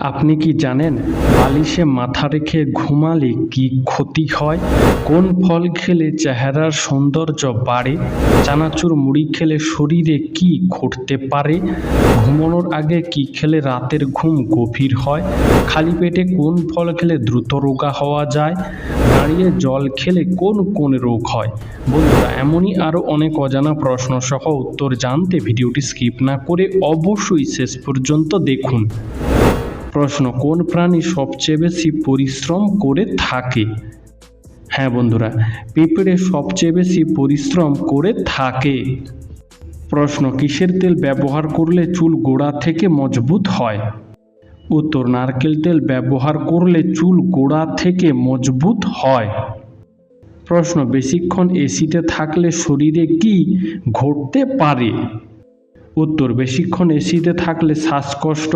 আপনি কি জানেন বালিশে মাথা রেখে ঘুমালে কি ক্ষতি হয়? কোন ফল খেলে চেহারার সৌন্দর্য বাড়ে? চানাচুর মুড়ি খেলে শরীরে কি ঘটতে পারে? ঘুমানোর আগে কি খেলে রাতের ঘুম গভীর হয়? খালি পেটে কোন ফল খেলে দ্রুত রোগা হওয়া যায়? দাঁড়িয়ে জল খেলে কোন কোন রোগ হয়? বন্ধুরা, এমনই আরও অনেক অজানা প্রশ্ন সহ উত্তর জানতে ভিডিওটি স্কিপ না করে অবশ্যই শেষ পর্যন্ত দেখুন। প্রশ্ন, কোন প্রাণী সবচেয়ে বেশি পরিশ্রম করে থাকে? হ্যাঁ বন্ধুরা, পিঁপড়ে সবচেয়ে বেশি পরিশ্রম করে থাকে। প্রশ্ন, কিসের তেল ব্যবহার করলে চুল গোড়া থেকে মজবুত হয়? উত্তর, নারকেল তেল ব্যবহার করলে চুল গোড়া থেকে মজবুত হয়। প্রশ্ন, বেশিক্ষণ এসিতে থাকলে শরীরে কি ঘটতে পারে? উত্তর, বেশিক্ষণ এসিতে থাকলে শ্বাসকষ্ট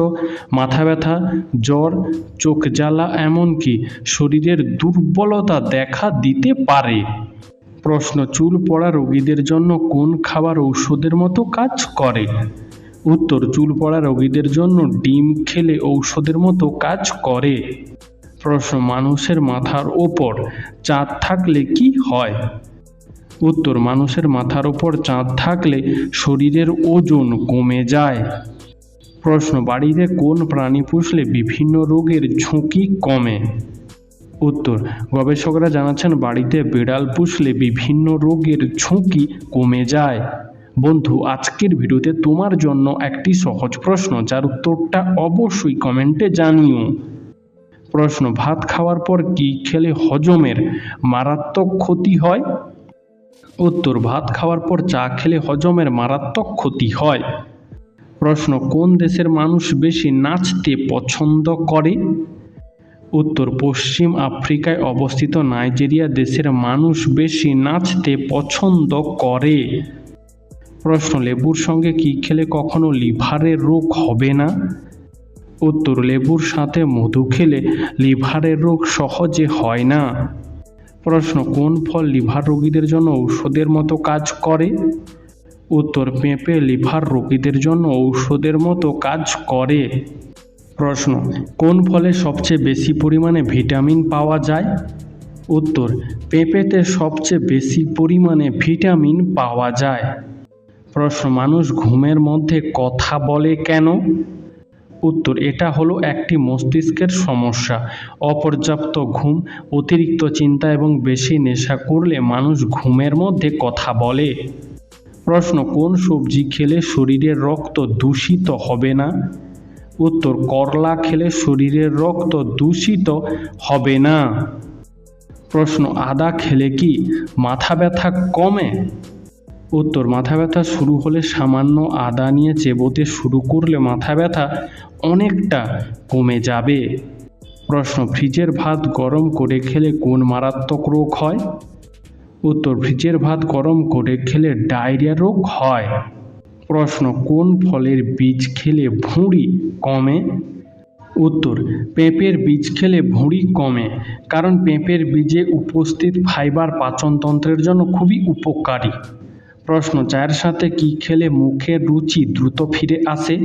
মাথা ব্যথা জ্বর, চোখ জ্বালা এমনকি শরীরের দুর্বলতা দেখা দিতে পারে। প্রশ্ন, চুল পড়া রোগীদের জন্য কোন খাবার ঔষধের মতো কাজ করে? উত্তর, চুল পড়া রোগীদের জন্য ডিম খেলে ঔষধের মতো কাজ করে। প্রশ্ন, মানুষের মাথার ওপর চাঁদ থাকলে কি হয়? উত্তর, মানুষের মাথার ওপর চাঁদ থাকলে শরীরের ওজন কমে যায়। প্রশ্ন, বাড়িতে কোন প্রাণী পুষলে বিভিন্ন রোগের ঝুঁকি কমে? উত্তর, গবেষকরা জানাচ্ছেন বাড়িতে বিড়াল পুষলে বিভিন্ন রোগের ঝুঁকি কমে যায়। বন্ধু, আজকের ভিডিওতে তোমার জন্য একটি সহজ প্রশ্ন, যার উত্তরটা অবশ্যই কমেন্টে জানিও। প্রশ্ন, ভাত খাওয়ার পর কি খেলে হজমের মারাত্মক ক্ষতি হয়? উত্তর, ভাত খাওয়ার পর চা খেলে হজমের মারাত্মক ক্ষতি হয়। প্রশ্ন, কোন দেশের মানুষ বেশি নাচতে পছন্দ করে? উত্তর, পশ্চিম আফ্রিকায় অবস্থিত নাইজেরিয়া দেশের মানুষ বেশি নাচতে পছন্দ করে। প্রশ্ন, লেবুর সঙ্গে কি খেলে কখনো লিভারের রোগ হবে না? উত্তর, লেবুর সাথে মধু খেলে লিভারের রোগ সহজে হয় না। প্রশ্ন, কোন ফল লিভার রোগীদের জন্য ঔষধের মতো কাজ করে? উত্তর, পেঁপে লিভার রোগীদের জন্য ঔষধের মতো কাজ করে। প্রশ্ন, কোন ফলে সবচেয়ে বেশি পরিমাণে ভিটামিন পাওয়া যায়? উত্তর, পেঁপেতে সবচেয়ে বেশি পরিমাণে ভিটামিন পাওয়া যায়। প্রশ্ন, মানুষ ঘুমের মধ্যে কথা বলে কেন? উত্তর, এটা হলো একটি মস্তিষ্কের সমস্যা। অপর্যাপ্ত ঘুম, অতিরিক্ত চিন্তা এবং বেশি নেশা করলে মানুষ ঘুমের মধ্যে কথা বলে। প্রশ্ন, কোন সবজি খেলে শরীরের রক্ত দূষিত হবে না? উত্তর, করলা খেলে শরীরের রক্ত দূষিত হবে না। প্রশ্ন, আদা খেলে কি মাথা ব্যথা কমে? উত্তর, মাথা ব্যথা শুরু হলে সামান্য আদা নিয়ে চেবোতে শুরু করলে মাথা ব্যথা অনেকটা কমে যাবে। প্রশ্ন, ফ্রিজের ভাত গরম করে খেলে কোন মারাত্মক রোগ হয়? উত্তর, ফ্রিজের ভাত গরম করে খেলে ডায়রিয়া রোগ হয়। প্রশ্ন, কোন ফলের বীজ খেলে ভুঁড়ি কমে? উত্তর, পেঁপের বীজ খেলে ভুঁড়ি কমে, কারণ পেঁপের বীজে উপস্থিত ফাইবার পাচনতন্ত্রের জন্য খুবই উপকারী। প্রশ্ন, চায়ের সাথে কি খেলে মুখের রুচি দ্রুত ফিরে আসে?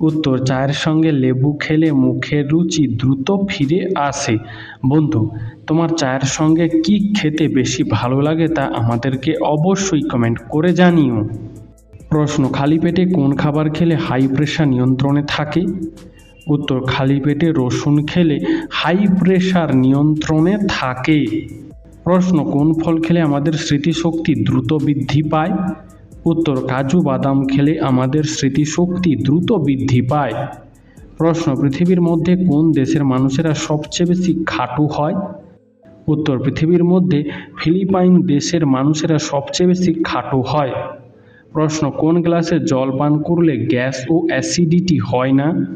উত্তর, চায়ের সঙ্গে লেবু খেলে মুখের রুচি দ্রুত ফিরে আসে। বন্ধু, তোমার চায়ের সঙ্গে কি খেতে বেশি ভালো লাগে তা আমাদেরকে অবশ্যই কমেন্ট করে জানিও। প্রশ্ন, খালি পেটে কোন খাবার খেলে হাই প্রেশার নিয়ন্ত্রণে থাকে? উত্তর, খালি পেটে রসুন খেলে হাই প্রেশার নিয়ন্ত্রণে থাকে। প্রশ্ন, কোন ফল খেলে আমাদের স্মৃতিশক্তি দ্রুত বৃদ্ধি পায়? উত্তর, কাজু বাদাম খেলে আমাদের স্মৃতিশক্তি দ্রুত বৃদ্ধি পায়। প্রশ্ন, পৃথিবীর মধ্যে কোন দেশের মানুষেরা সবচেয়ে বেশি খাটু হয়? উত্তর, পৃথিবীর মধ্যে ফিলিপাইন দেশের মানুষেরা সবচেয়ে বেশি খাটু হয়। প্রশ্ন, কোন গ্লাসে জল পান করলে গ্যাস ও অ্যাসিডিটি হয় না?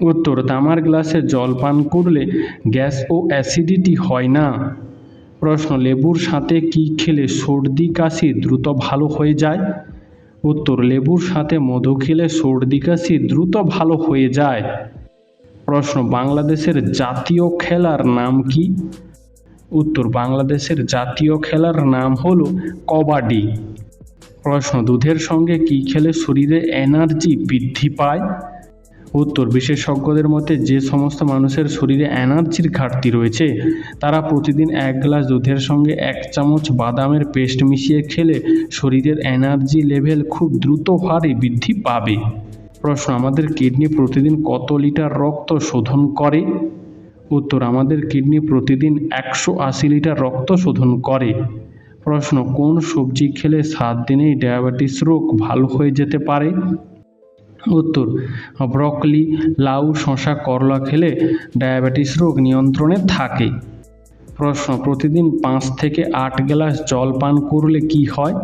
উত্তর, তামার গ্লাসে জল পান করলে গ্যাস ও অ্যাসিডিটি হয় না। প্রশ্ন, লেবুর সাথে কি খেলে সর্দি কাশি দ্রুত ভালো হয়ে যায়? উত্তর, লেবুর সাথে মধু খেলে সর্দি কাশি দ্রুত ভালো হয়ে যায়। প্রশ্ন, বাংলাদেশের জাতীয় খেলার নাম কি? উত্তর, বাংলাদেশের জাতীয় খেলার নাম হলো কবাডি। প্রশ্ন, দুধের সঙ্গে কি খেলে শরীরে এনার্জি বৃদ্ধি পায়? উত্তর, বিশেষজ্ঞদের মতে যে সমস্ত মানুষের শরীরে এনার্জির ঘাটতি রয়েছে, তারা প্রতিদিন এক গ্লাস দুধের সঙ্গে এক চামচ বাদামের পেস্ট মিশিয়ে খেলে শরীরের এনার্জি লেভেল খুব দ্রুত হারে বৃদ্ধি পাবে। প্রশ্ন, আমাদের কিডনি প্রতিদিন কত লিটার রক্ত শোধন করে? উত্তর, আমাদের কিডনি প্রতিদিন একশো আশি লিটার রক্ত শোধন করে। প্রশ্ন, কোন সবজি খেলে সাত দিনেই ডায়াবেটিস রোগ ভালো হয়ে যেতে পারে? উত্তর, ব্রকলি, লাউ, শসা, করলা খেলে ডায়াবেটিস রোগ নিয়ন্ত্রণে থাকে। প্রশ্ন, প্রতিদিন পাঁচ থেকে আট গ্লাস জল পান করলে কি হয়?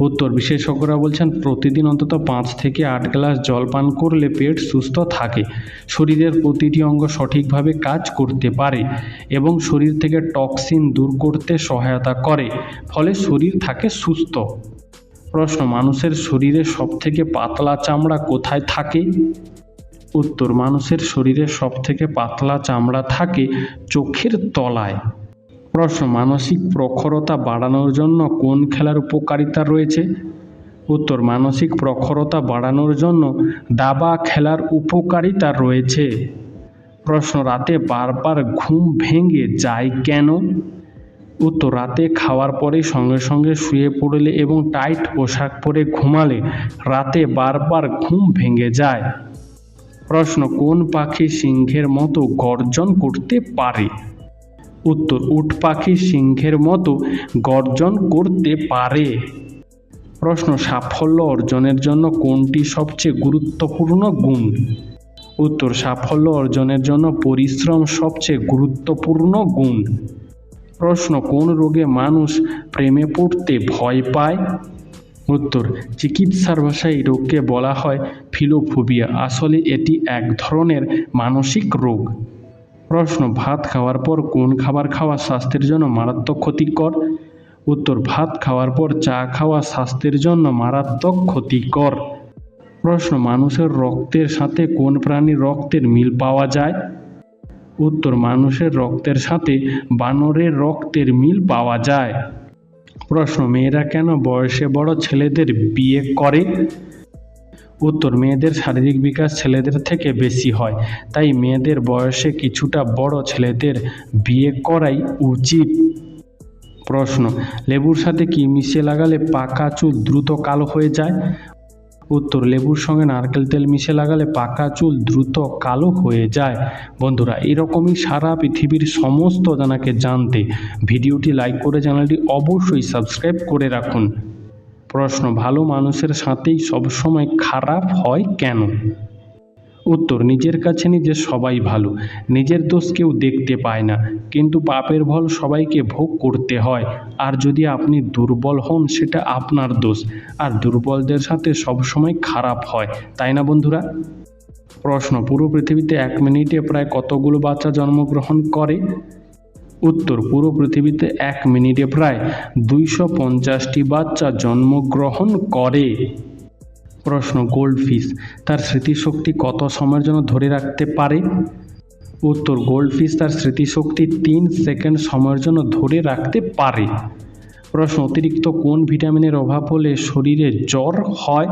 উত্তর, বিশেষজ্ঞরা বলছেন প্রতিদিন অন্তত পাঁচ থেকে আট গ্লাস জল পান করলে পেট সুস্থ থাকে, শরীরের প্রতিটি অঙ্গ সঠিকভাবে কাজ করতে পারে এবং শরীর থেকে টক্সিন দূর করতে সহায়তা করে, ফলে শরীর থাকে সুস্থ। প্রশ্ন, মানুষের শরীরে সবথেকে পাতলা চামড়া কোথায় থাকে? উত্তর, মানুষের শরীরে সবথেকে পাতলা চামড়া থাকে চোখের তলায়। প্রশ্ন, মানসিক প্রখরতা বাড়ানোর জন্য কোন খেলার উপকারিতা রয়েছে? উত্তর, মানসিক প্রখরতা বাড়ানোর জন্য দাবা খেলার উপকারিতা রয়েছে। প্রশ্ন, রাতে বারবার ঘুম ভেঙে যায় কেন? উত্তর রাতে খাওয়ার পরে সঙ্গে সঙ্গে শুয়ে পড়লে এবং টাইট পোশাক পরে ঘুমালে রাতে বারবার ঘুম ভেঙে যায়। প্রশ্ন, কোন পাখি সিংহের মতো গর্জন করতে পারে? উত্তর, উট পাখি সিংহের মতো গর্জন করতে পারে। প্রশ্ন, সাফল্য অর্জনের জন্য কোনটি সবচেয়ে গুরুত্বপূর্ণ গুণ? উত্তর, সাফল্য অর্জনের জন্য পরিশ্রম সবচেয়ে গুরুত্বপূর্ণ গুণ। প্রশ্ন, কোন রোগে মানুষ প্রেমে পড়তে ভয় পায়? উত্তর, চিকিৎসার ভাষায় এই রোগকে বলা হয় ফিলোফোবিয়া। আসলে এটি এক ধরনের মানসিক রোগ। প্রশ্ন, ভাত খাওয়ার পর কোন খাবার খাওয়া স্বাস্থ্যের জন্য মারাত্মক ক্ষতিকর? উত্তর, ভাত খাওয়ার পর চা খাওয়া স্বাস্থ্যের জন্য মারাত্মক ক্ষতিকর। প্রশ্ন, মানুষের রক্তের সাথে কোন প্রাণীর রক্তের মিল পাওয়া যায়? উত্তর মানুষের রক্তের সাথে বানরের রক্তের মিল পাওয়া যায়। প্রশ্ন, মেয়েরা কেন বয়সে বড় ছেলেদের বিয়ে করে? উত্তর, মেয়েদের শারীরিক বিকাশ ছেলেদের থেকে বেশি হয়, তাই মেয়েদের বয়সে কিছুটা বড় ছেলেদের বিয়ে করাই উচিত। প্রশ্ন, লেবুর সাথে কি মিশিয়ে লাগালে পাকা চুল দ্রুত কালো হয়ে যায়? উত্তর লেবুর সঙ্গে নারকেল তেল মিশে লাগালে পাকা চুল দ্রুত কালো হয়ে যায়। বন্ধুরা, এরকমই সারা পৃথিবীর সমস্ত জানাকে জানতে ভিডিওটি লাইক করে চ্যানেলটি অবশ্যই সাবস্ক্রাইব করে রাখুন। প্রশ্ন, ভালো মানুষের সাথেই সবসময় খারাপ হয় কেন? উত্তর, নিজের কাছে নিজে সবাই ভালো, নিজের দোষ কেউ দেখতে পায় না, কিন্তু পাপের ফল সবাইকে ভোগ করতে হয়, আর যদি আপনি দুর্বল হন সেটা আপনার দোষ, আর দুর্বলদের সাথে সবসময় খারাপ হয়, তাই না বন্ধুরা? প্রশ্ন, পুরো পৃথিবীতে এক মিনিটে প্রায় কতগুলো বাচ্চা জন্মগ্রহণ করে? উত্তর, পুরো পৃথিবীতে এক মিনিটে প্রায় দুইশো পঞ্চাশটি বাচ্চা জন্মগ্রহণ করে। প্রশ্ন গোল্ডফিশ তার স্মৃতিশক্তি কত সময়ের জন্য ধরে রাখতে পারে? উত্তর গোল্ডফিশ তার স্মৃতিশক্তি তিন সেকেন্ড সময়ের জন্য ধরে রাখতে পারে। প্রশ্ন, অতিরিক্ত কোন ভিটামিনের অভাব হলে শরীরে জ্বর হয়?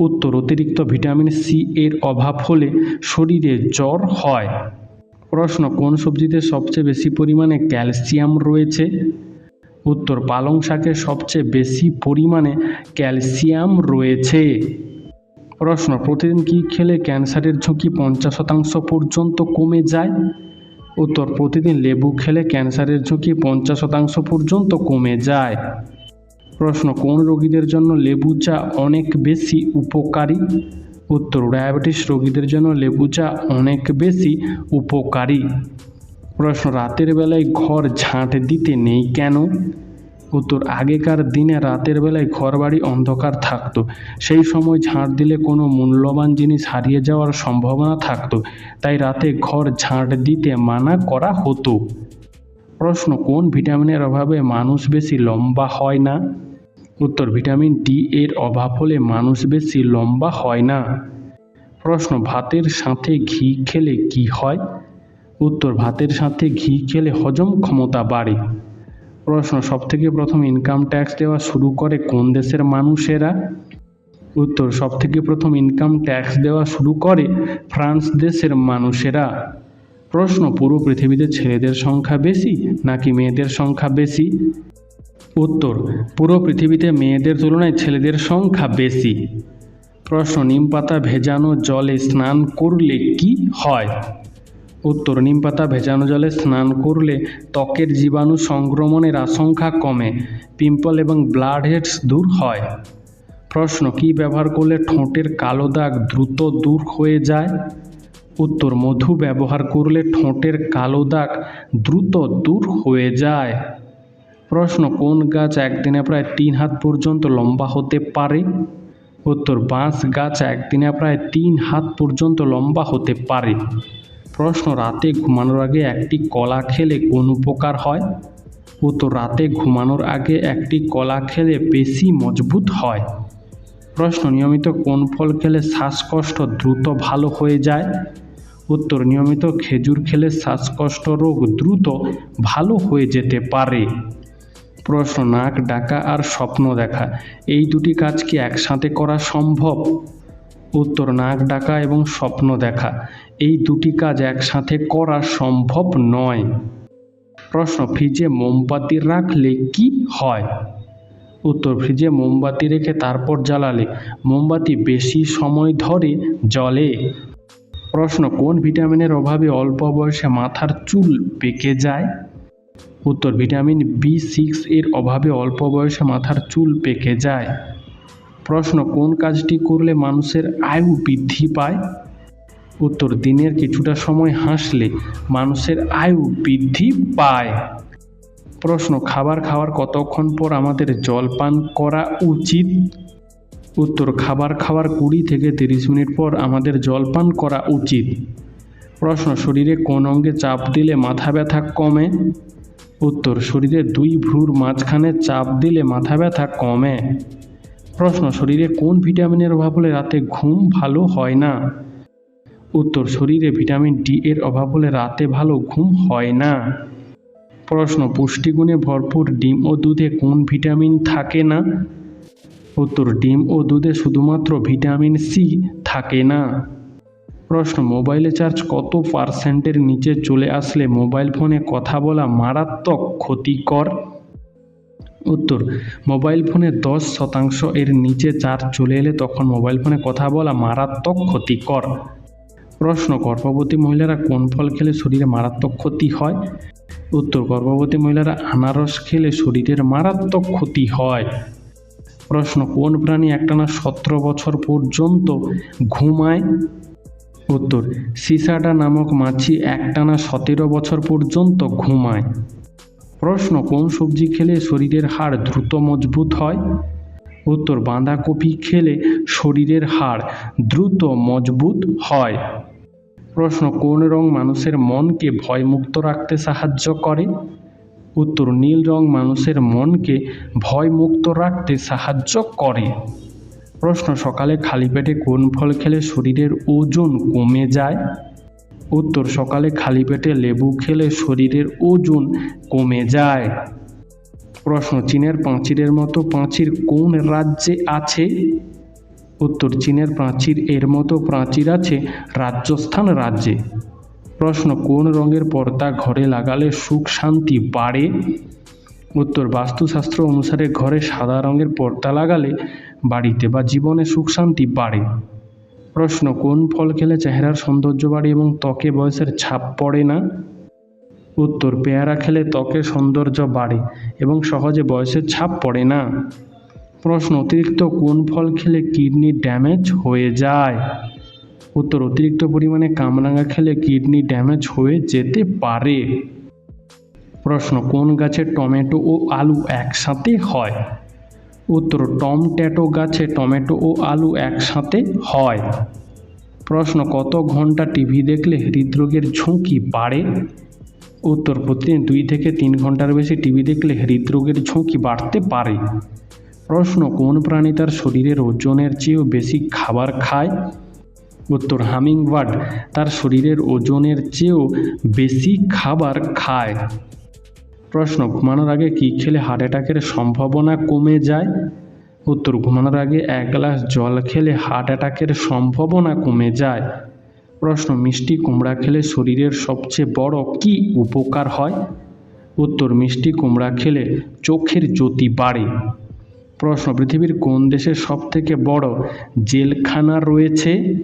উত্তর, অতিরিক্ত ভিটামিন সি এর অভাব হলে শরীরে জ্বর হয়। প্রশ্ন, কোন সবজিতে সবচেয়ে বেশি পরিমাণে ক্যালসিয়াম রয়েছে? উত্তর পালং শাকে সবচেয়ে বেশি পরিমাণে ক্যালসিয়াম রয়েছে। প্রশ্ন, প্রতিদিন কী খেলে ক্যান্সারের ঝুঁকি পঞ্চাশ শতাংশ পর্যন্ত কমে যায়? উত্তর, প্রতিদিন লেবু খেলে ক্যান্সারের ঝুঁকি পঞ্চাশ শতাংশ পর্যন্ত কমে যায়। প্রশ্ন, কোন রোগীদের জন্য লেবু চা অনেক বেশি উপকারী? উত্তর, ডায়াবেটিস রোগীদের জন্য লেবু চা অনেক বেশি উপকারী। প্রশ্ন, রাতের বেলায় ঘর ঝাঁট দিতে নেই কেন? উত্তর, আগেকার দিনে রাতের বেলায় ঘরবাড়ি অন্ধকার থাকতো। সেই সময় ঝাঁট দিলে কোনো মূল্যবান জিনিস হারিয়ে যাওয়ার সম্ভাবনা থাকতো। তাই রাতে ঘর ঝাঁট দিতে মানা করা হতো। প্রশ্ন, কোন ভিটামিনের অভাবে মানুষ বেশি লম্বা হয় না? উত্তর, ভিটামিন ডি এর অভাব হলে মানুষ বেশি লম্বা হয় না। প্রশ্ন, ভাতের সাথে ঘি খেলে কি হয়? উত্তর, ভাতের সাথে ঘি খেলে হজম ক্ষমতা বাড়ে। প্রশ্ন, সবথেকে প্রথম ইনকাম ট্যাক্স দেওয়া শুরু করে কোন দেশের মানুষেরা? উত্তর, সবথেকে প্রথম ইনকাম ট্যাক্স দেওয়া শুরু করে ফ্রান্স দেশের মানুষেরা? প্রশ্ন, পুরো পৃথিবীতে ছেলেদের সংখ্যা বেশি নাকি মেয়েদের সংখ্যা বেশি? উত্তর, পুরো পৃথিবীতে মেয়েদের তুলনায় ছেলেদের সংখ্যা বেশি। প্রশ্ন, নিম পাতা ভেজানো জলে স্নান করলে কি হয়? উত্তর নিম পাতা ভেজানো জলে স্নান করলে ত্বকের জীবাণু সংক্রমণের আশঙ্কা কমে, পিম্পল এবং ব্লাড হেডস দূর হয়। প্রশ্ন, কি ব্যবহার করলে ঠোঁটের কালো দাগ দ্রুত দূর হয়ে যায়? উত্তর, মধু ব্যবহার করলে ঠোঁটের কালো দাগ দ্রুত দূর হয়ে যায়। প্রশ্ন, কোন গাছ একদিনে প্রায় তিন হাত পর্যন্ত লম্বা হতে পারে? উত্তর, বাঁশ গাছ একদিনে প্রায় তিন হাত পর্যন্ত লম্বা হতে পারে। প্রশ্ন, রাতে ঘুমানোর আগে একটি কলা খেলে কোন উপকার হয়? উত্তর, রাতে ঘুমানোর আগে একটি কলা খেলে বেশি মজবুত হয়। প্রশ্ন, নিয়মিত কোন ফল খেলে শ্বাসকষ্ট দ্রুত ভালো হয়ে যায়? উত্তর, নিয়মিত খেজুর খেলে শ্বাসকষ্ট রোগ দ্রুত ভালো হয়ে যেতে পারে। প্রশ্ন, নাক, ডাকা আর স্বপ্ন দেখা, এই দুটি কাজ কি একসাথে করা সম্ভব? উত্তর, নাক, ডাকা এবং স্বপ্ন দেখা এই দুটি কাজ একসাথে করা সম্ভব নয়। প্রশ্ন, ফ্রিজে মোমবাতি রাখলে কি হয়? উত্তর, ফ্রিজে মোমবাতি রেখে তারপর জ্বালালে, মোমবাতি বেশি সময় ধরে জ্বলে। প্রশ্ন, কোন ভিটামিনের অভাবে অল্প বয়সে মাথার চুল পেকে যায়? উত্তর, ভিটামিন বি সিক্স এর অভাবে অল্প বয়সে মাথার চুল পেকে যায়। প্রশ্ন, কোন কাজটি করলে মানুষের আয়ু বৃদ্ধি পায়? উত্তর, দিনের কিছুটা সময় হাসলে মানুষের আয়ু বৃদ্ধি পায়। প্রশ্ন, খাবার খাওয়ার কতক্ষণ পর আমাদের জল পান করা উচিত? উত্তর, খাবার খাওয়ার কুড়ি থেকে তিরিশ মিনিট পর আমাদের জল পান করা উচিত। প্রশ্ন, শরীরে কোন অঙ্গে চাপ দিলে মাথা ব্যথা কমে? উত্তর, শরীরে দুই ভ্রুর মাঝখানে চাপ দিলে মাথা ব্যথা কমে। প্রশ্ন, শরীরে কোন ভিটামিনের অভাব হলে রাতে ঘুম ভালো হয় না? উত্তর, শরীরে ভিটামিন ডি এর অভাব হলে রাতে ভালো ঘুম হয় না? প্রশ্ন, পুষ্টিগুণে ভরপুর ডিম ও দুধে কোন ভিটামিন থাকে না? উত্তর, ডিম ও দুধে শুধুমাত্র ভিটামিন সি থাকে না। প্রশ্ন, মোবাইলে চার্জ কত পার্সেন্টের নিচে চলে আসলে মোবাইল ফোনে কথা বলা মারাত্মক ক্ষতিকর? উত্তর, মোবাইল ফোনে দশ শতাংশ এর নিচে চার্জ চলে এলে তখন মোবাইল ফোনে কথা বলা মারাত্মক ক্ষতিকর। প্রশ্ন, গর্ভবতী মহিলারা কোন ফল খেলে শরীরে মারাত্মক ক্ষতি হয়? উত্তর, গর্ভবতী মহিলারা আনারস খেলে শরীরের মারাত্মক ক্ষতি হয়। প্রশ্ন, কোন প্রাণী একটানা সতেরো বছর পর্যন্ত ঘুমায়? উত্তর, সিসাডা নামক মাছি একটানা সতেরো বছর পর্যন্ত ঘুমায়। প্রশ্ন, কোন সবজি খেলে শরীরের হাড় দ্রুত মজবুত হয়? উত্তর, বাঁধাকপি খেলে শরীরের হাড় দ্রুত মজবুত হয়। প্রশ্ন, কোন রং মানুষের মনকে ভয়মুক্ত রাখতে সাহায্য করে? উত্তর, নীল রং মানুষের মনকে ভয়মুক্ত রাখতে সাহায্য করে। প্রশ্ন, সকালে খালি পেটে কোন ফল খেলে শরীরের ওজন কমে যায়? উত্তর, সকালে খালি পেটে লেবু খেলে শরীরের ওজন কমে যায়। প্রশ্ন, চীনের প্রাচীরের মতো প্রাচীর কোন রাজ্যে আছে? উত্তর চীনের প্রাচীর এর মতো প্রাচীর আছে রাজস্থান রাজ্যে। প্রশ্ন, কোন রঙের পর্দা ঘরে লাগালে সুখ শান্তি বাড়ে? উত্তর, বাস্তুশাস্ত্র অনুসারে ঘরে সাদা রঙের পর্দা লাগালে বাড়িতে বা জীবনে সুখ শান্তি বাড়ে। প্রশ্ন, কোন ফল খেলে চেহারার সৌন্দর্য বাড়ে এবং ত্বকে বয়সের ছাপ পড়ে না? উত্তর, পেয়ারা খেলে ত্বকের সৌন্দর্য বাড়ে এবং সহজে বয়সের ছাপ পড়ে না। প্রশ্ন, অতিরিক্ত কোন ফল খেলে কিডনি ড্যামেজ হয়ে যায়? উত্তর, অতিরিক্ত পরিমাণে কামরাঙা খেলে কিডনি ড্যামেজ হয়ে যেতে পারে। প্রশ্ন, কোন গাছে টমেটো ও আলু একসাথে হয়? উত্তর টমট্যাটো গাছে টমেটো ও আলু একসাথে হয়। প্রশ্ন, কত ঘণ্টা টিভি দেখলে হৃদরোগের ঝুঁকি বাড়ে? উত্তর, প্রতিদিন দুই থেকে তিন ঘণ্টার বেশি টিভি দেখলে হৃদরোগের ঝুঁকি বাড়তে পারে। প্রশ্ন, কোন প্রাণী তার শরীরের ওজনের চেয়েও বেশি খাবার খায়? উত্তর হামিং হামিংবার্ড তার শরীরের ওজনের চেয়েও বেশি খাবার খায়। প্রশ্ন, ঘুমানোর আগে কী খেলে হার্ট অ্যাটাকের সম্ভাবনা কমে যায়? উত্তর, ঘুমানোর আগে এক গ্লাস জল খেলে হার্ট অ্যাটাকের সম্ভাবনা কমে যায়। প্রশ্ন, মিষ্টি কুমড়া খেলে শরীরের সবচেয়ে বড় কি উপকার হয়? উত্তর, মিষ্টি কুমড়া খেলে চোখের জ্যোতি বাড়ে। প্রশ্ন, পৃথিবীর কোন দেশে সবথেকে বড় জেলখানা রয়েছে?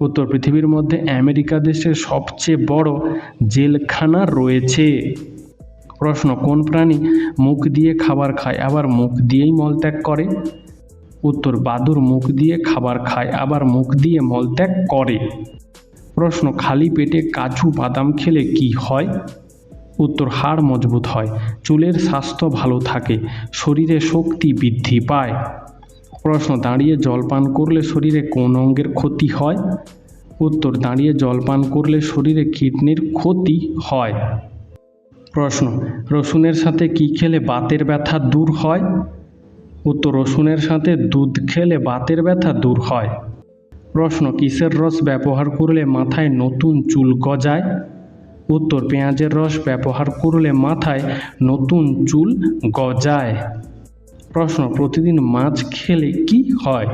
উত্তর, পৃথিবীর মধ্যে আমেরিকা দেশের সবচেয়ে বড় জেলখানা রয়েছে। প্রশ্ন, কোন প্রাণী মুখ দিয়ে খাবার খায়, আবার মুখ দিয়েই মলত্যাগ করে? উত্তর, বাদুর মুখ দিয়ে খাবার খায়, আবার মুখ দিয়ে মলত্যাগ করে। প্রশ্ন, খালি পেটে কাজু বাদাম খেলে কি হয়? উত্তর হাড় মজবুত হয়, চুলের স্বাস্থ্য ভালো থাকে, শরীরে শক্তি বৃদ্ধি পায়। প্রশ্ন, দাঁড়িয়ে জল পান করলে শরীরে কোন অঙ্গের ক্ষতি হয়? উত্তর, দাঁড়িয়ে জল পান করলে শরীরে কিডনির ক্ষতি হয়। প্রশ্ন, রসুনের সাথে কি খেলে বাতের ব্যথা দূর হয়? উত্তর, রসুনের সাথে দুধ খেলে বাতের ব্যথা দূর হয়। প্রশ্ন, কিসের রস ব্যবহার করলে মাথায় নতুন চুল গজায়? উত্তর পেঁয়াজের রস ব্যবহার করলে মাথায় নতুন চুল গজায়। প্রশ্ন, প্রতিদিন মাছ খেলে কি হয়?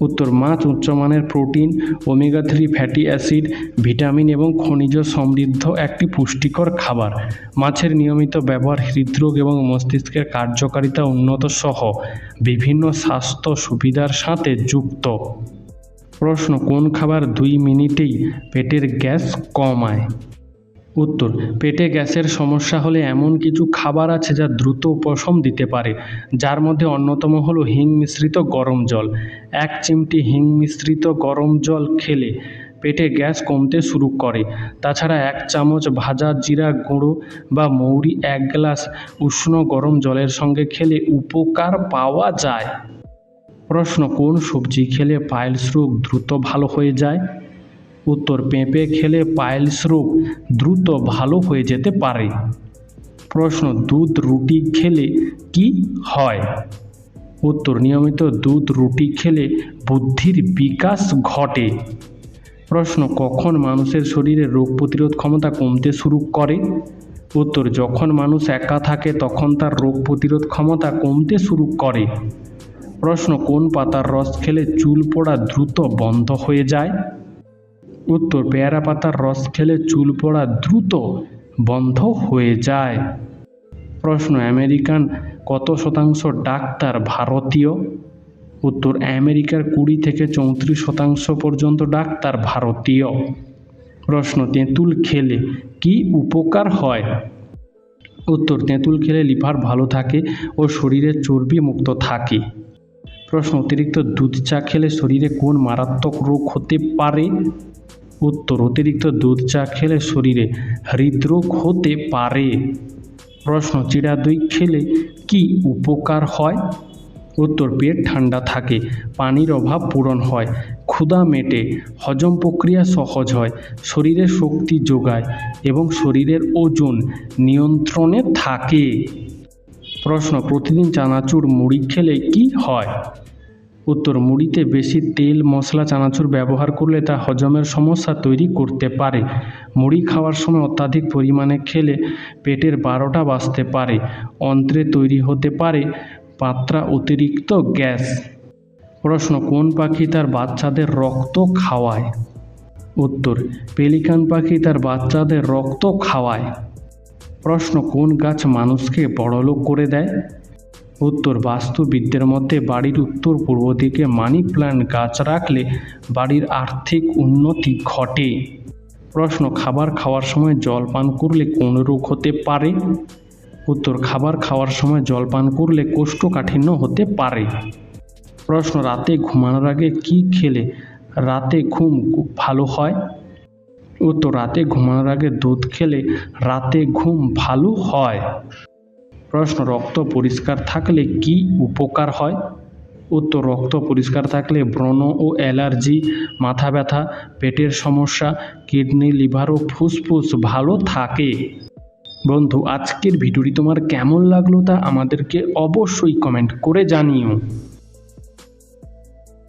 উত্তর, মাছ উচ্চমানের protein, omega three fatty acid, vitamin এবং খনিজ সমৃদ্ধ একটি পুষ্টিকর খাবার। মাছের নিয়মিত ব্যবহার হৃদরোগ এবং মস্তিষ্কের কার্যকারিতা উন্নত সহ বিভিন্ন স্বাস্থ্য সুবিধার সাথে যুক্ত। প্রশ্ন, কোন খাবার দুই মিনিটেই পেটের গ্যাস কমায়? উত্তর, পেটে গ্যাসের সমস্যা হলে এমন কিছু খাবার আছে যা দ্রুত উপশম দিতে পারে, যার মধ্যে অন্যতম হলো হিং মিশ্রিত গরম জল। এক চিমটি হিং মিশ্রিত গরম জল খেলে পেটে গ্যাস কমতে শুরু করে। তাছাড়া এক চামচ ভাজা জিরা গুঁড়ো বা মৌরি এক গ্লাস উষ্ণ গরম জলের সঙ্গে খেলে উপকার পাওয়া যায়। প্রশ্ন, কোন সবজি খেলে পাইলস রোগ দ্রুত ভালো হয়ে যায়? উত্তর পেঁপে খেলে পাইলস রোগ দ্রুত ভালো হয়ে যেতে পারে। প্রশ্ন, দুধ রুটি খেলে কি হয়? উত্তর, নিয়মিত দুধ রুটি খেলে বুদ্ধির বিকাশ ঘটে। প্রশ্ন, কখন মানুষের শরীরে রোগ প্রতিরোধ ক্ষমতা কমতে শুরু করে? উত্তর, যখন মানুষ একা থাকে তখন তার রোগ প্রতিরোধ ক্ষমতা কমতে শুরু করে। প্রশ্ন, কোন পাতার রস খেলে চুল পড়া দ্রুত বন্ধ হয়ে যায়? উত্তর পেয়ারা পাতার রস খেলে চুল পড়া দ্রুত বন্ধ হয়ে যায়। প্রশ্ন, আমেরিকান কত শতাংশ ডাক্তার ভারতীয়? উত্তর, আমেরিকার কুড়ি থেকে চৌত্রিশ শতাংশ পর্যন্ত ডাক্তার ভারতীয়। প্রশ্ন, তেঁতুল খেলে কি উপকার হয়? উত্তর, তেঁতুল খেলে লিভার ভালো থাকে ও শরীরে চর্বি মুক্ত থাকে। প্রশ্ন, অতিরিক্ত দুধ চা খেলে শরীরে কোন মারাত্মক রোগ হতে পারে? উত্তর, অতিরিক্ত দুধ চা খেলে শরীরে হৃদরোগ হতে পারে। প্রশ্ন চিড়া দই খেলে কি উপকার হয়? উত্তর, পেট ঠান্ডা থাকে, পানির অভাব পূরণ হয়, ক্ষুধা মেটে, হজম প্রক্রিয়া সহজ হয়, শরীরে শক্তি যোগায় এবং শরীরের ওজন নিয়ন্ত্রণে থাকে। প্রশ্ন, প্রতিদিন চানাচুর মুড়ি খেলে কি হয়? উত্তর, মুড়িতে বেশি তেল, মশলা, চানাচুর ব্যবহার করলে তা হজমের সমস্যা তৈরি করতে পারে। মুড়ি খাওয়ার সময় অত্যাধিক পরিমাণে খেলে পেটের বারোটা বাজতে পারে। অন্ত্রে তৈরি হতে পারে পাত্রা অতিরিক্ত গ্যাস। প্রশ্ন, কোন পাখি তার বাচ্চাদের রক্ত খাওয়ায়? উত্তর, পেলিকান পাখি তার বাচ্চাদের রক্ত খাওয়ায়। প্রশ্ন, কোন গাছ মানুষকে বড়লোক করে দেয়? উত্তর বাস্তুবিদদের মধ্যে বাড়ির উত্তর পূর্ব দিকে মানি প্ল্যান্ট গাছ রাখলে বাড়ির আর্থিক উন্নতি ঘটে। প্রশ্ন, খাবার খাওয়ার সময় জল পান করলে কোন রোগ হতে পারে? উত্তর, খাবার খাওয়ার সময় জল পান করলে কোষ্ঠকাঠিন্য হতে পারে। প্রশ্ন, রাতে ঘুমানোর আগে কি খেলে রাতে ঘুম ভালো হয়? উত্তর, রাতে ঘুমানোর আগে দুধ খেলে রাতে ঘুম ভালো হয়। প্রশ্ন, রক্ত পরিষ্কার থাকলে কি উপকার হয়? উত্তর, রক্ত পরিষ্কার থাকলে ব্রণ ও অ্যালার্জি, মাথা ব্যথা, পেটের সমস্যা, কিডনি, লিভার ও ফুসফুস ভালো থাকে। বন্ধু, আজকের ভিডিওটি তোমার কেমন লাগল তা আমাদেরকে অবশ্যই কমেন্ট করে জানিও।